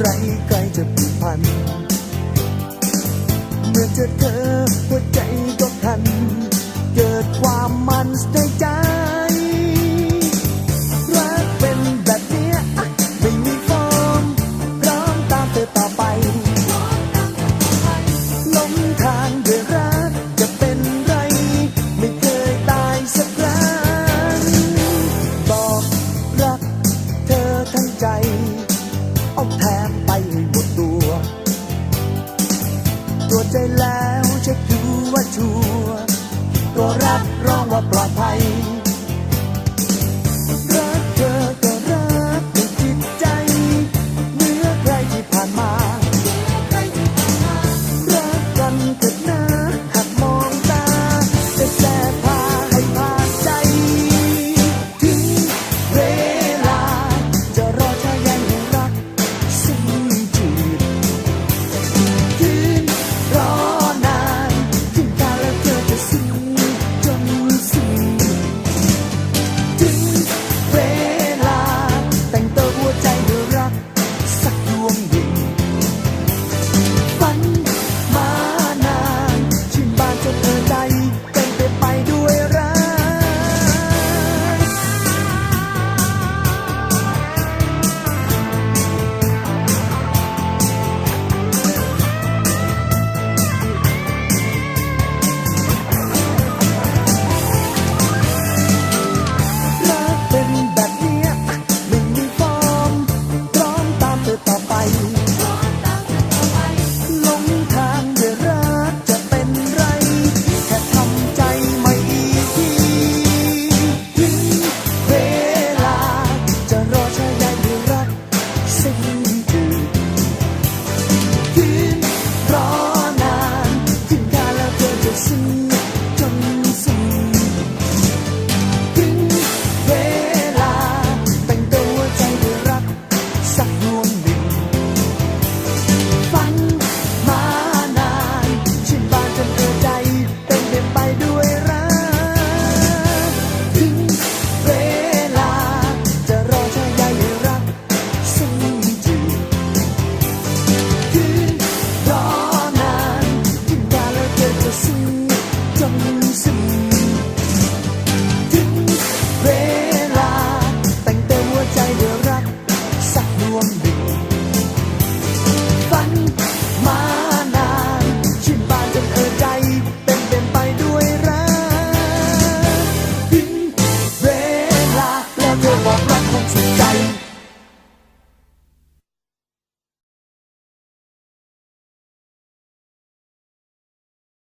ไครใครจะผิกพัน เมื่อเจอเธอหัวใจก็ทัน เกิดความมันในใจรักเป็นแบบเนี้ยไม่มีฟอร์มร้องตามเธอต่อไปน้มทางเดือรักจะเป็นไร ไม่เคยตายสักครั้งบอกรักเธอทั้งใจ เอาแทน หมดตัว ตัวใจแล้วเช็คดูว่าชัวตัวรับร้องว่าปลอดภัย